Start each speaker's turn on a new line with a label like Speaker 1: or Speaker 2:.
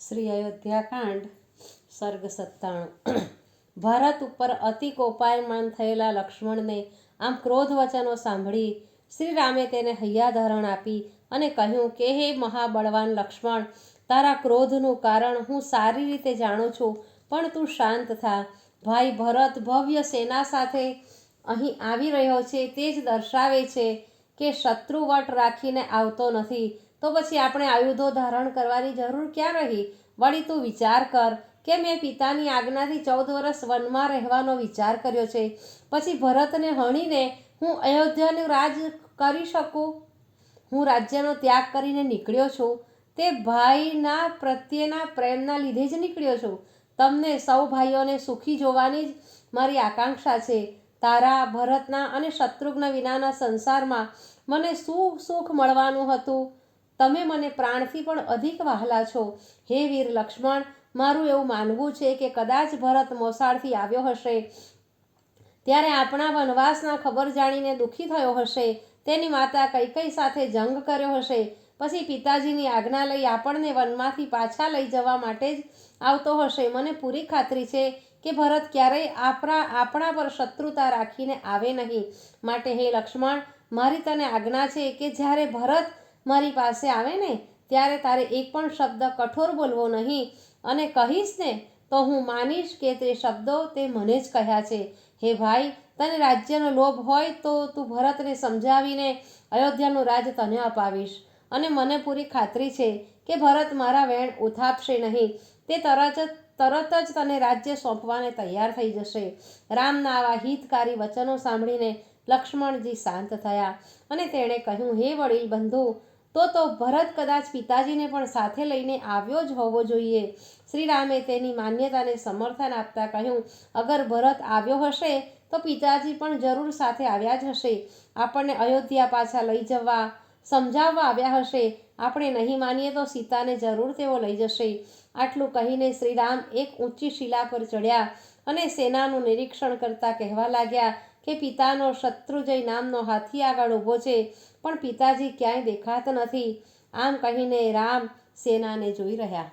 Speaker 1: શ્રી અયોધ્યાકાંડ સર્ગ સત્તાણું ભારત ઉપર અતિ કોપાયમાન થયેલા લક્ષ્મણને આમ ક્રોધ વચનો સાંભળી શ્રી રામે તેને હૈયાધારણ આપી અને કહ્યું કે, હે મહાબળવાન લક્ષ્મણ, તારા ક્રોધનું કારણ હું સારી રીતે જાણું છું, પણ તું શાંત થા. ભાઈ ભરત ભવ્ય સેના સાથે અહીં આવી રહ્યો છે, તે જ દર્શાવે છે કે શત્રુ વટ રાખીને આવતો નથી. તો પછી આપણે આયુધો ધારણ કરવાની જરૂર ક્યાં રહી? વળી તું વિચાર કર કે મેં પિતાની આજ્ઞાથી ચૌદ વર્ષ વનમાં રહેવાનો વિચાર કર્યો છે. પછી ભરતને હણીને હું અયોધ્યાનું રાજ કરી શકું? હું રાજ્યનો ત્યાગ કરીને નીકળ્યો છું. તે ભાઈના પ્રત્યેના પ્રેમના લીધે જ નીકળ્યો છું. તમને સૌ ભાઈઓને સુખી જોવાની જ મારી આકાંક્ષા છે. તારા, ભરતના અને શત્રુઘ્ન વિનાના સંસારમાં મને શું સુખ મળવાનું હતું. તમે મને પ્રાણથી પણ અધિક વહાલા છો. હે વીર લક્ષ્મણ, મારું એવું માનવું છે કે કદાચ ભરત મોસાળથી આવ્યો હશે. ત્યારે આપણા વનવાસના ખબર જાણીને દુઃખી થયો હશે. તેની માતા કઈ કઈ સાથે જંગ કર્યો હશે. પછી પિતાજીની આજ્ઞા લઈ આપણને વનમાંથી પાછા લઈ જવા માટે જ આવતો હશે. મને પૂરી ખાતરી છે કે ભરત ક્યારેય આપણા આપણા પર શત્રુતા રાખીને આવે નહીં. માટે હે લક્ષ્મણ, મારી તને આજ્ઞા છે કે જ્યારે ભરત મારી પાસે આવે ને, ત્યારે તારે એક પણ શબ્દ કઠોર બોલવો નહીં. અને કહીશ ને, તો હું માનીશ કે તે શબ્દો તે મને જ કહ્યા છે. હે ભાઈ, તને રાજ્યનો લોભ હોય તો તું ભરતને સમજાવીને અયોધ્યાનું રાજ તને અપાવીશ. અને મને પૂરી ખાતરી છે કે ભરત મારા વેણ ઉથાપશે નહીં. તે તરત જ તરત જ તને રાજ્ય સોંપવાને તૈયાર થઈ જશે. રામના આવા હિતકારી વચનો સાંભળીને લક્ષ્મણજી શાંત થયા અને તેણે કહ્યું, હે વડીલ બંધુ તો તો ભરત કદાચ પિતાજીને પણ સાથે લઈને આવ્યો જ હોવો જોઈએ. શ્રીરામે તેની માન્યતાને સમર્થન આપતા કહ્યું, અગર ભરત આવ્યો હશે, તો પિતાજી પણ જરૂર સાથે આવ્યા જ હશે. આપણને અયોધ્યા પાછા લઈ જવા, સમજાવવા આવ્યા હશે. આપણે નહીં માનીએ તો સીતાને જરૂર તેઓ લઈ જશે. આટલું કહીને શ્રીરામ એક ઊંચી શિલા પર ચડ્યા અને સેનાનું નિરીક્ષણ કરતા કહેવા લાગ્યા કે પિતાનો શત્રુજય નામનો હાથી આગળ ઊભો છે, પણ પિતાજી ક્યાંય દેખાતા નથી. આમ કહીને રામ સેનાને જોઈ રહ્યા.